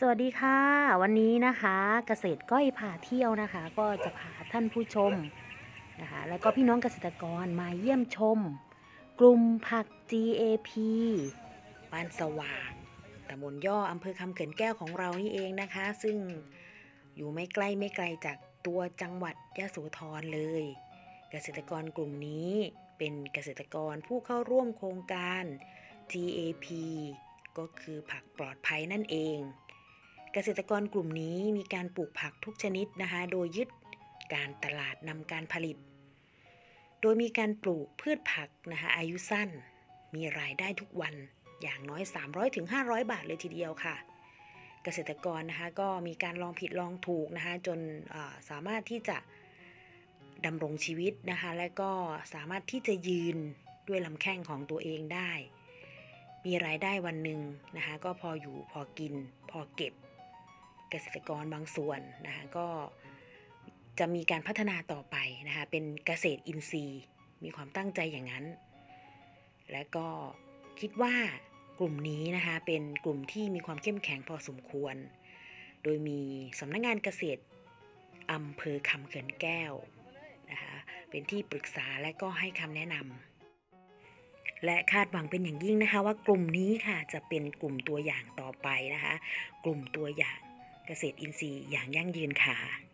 สวัสดีค่ะ วันนี้นะคะเกษตรก้อยพาเที่ยวนะคะ ก็จะพาท่านผู้ชมนะคะแล้วก็พี่น้องเกษตรกรมาเยี่ยมชม กลุ่มผัก GAP บ้านสว่างตำบลย่ออำเภอคำเขินแก้วของเรานี่เองนะคะ ซึ่งอยู่ไม่ใกล้ไม่ไกลจากตัวจังหวัดยะโสธรเลย เกษตรกรกลุ่มนี้เป็นเกษตรกรผู้เข้าร่วมโครงการ GAP ก็คือผักปลอดภัยนั่นเอง เกษตรกรกลุ่มนี้มีการปลูกผักทุกชนิดนะคะ โดยยึดการตลาดนำการผลิต โดยมีการปลูกพืชผักนะคะอายุสั้น มีรายได้ทุกวันอย่างน้อย 300-500ถึง500 บาทเลยทีเดียวค่ะ เกษตรกรนะคะก็มีการลองผิดลองถูกนะคะจนสามารถที่จะดำรงชีวิตนะคะและก็สามารถที่จะยืนด้วยลำแข้งของตัวเองได้ มีรายได้วันหนึ่งนะคะก็พออยู่พอกิน พอเก็บ กษตรกรบางส่วนนะคะก็จะมีการพัฒนาต่อไปนะคะเป็นเกษตรอินทรีย์ มีความตั้งใจอย่างนั้น และก็คิดว่ากลุ่มนี้นะคะเป็นกลุ่มที่มีความเข้มแข็งพอสมควร โดยมีสำนักงงานเกษตรอำเภอคำเขินแก้วนะคะเป็นที่ปรึกษาและก็ให้คำแนะนำและคาดหวังเป็นอย่างยิ่งนะคะว่ากลุ่มนี้ค่ะจะเป็นกลุ่มตัวอย่างต่อไปนะคะ กลุ่มตัวอย่าง เกษตรอินทรีย์อย่างยั่งยืนค่ะ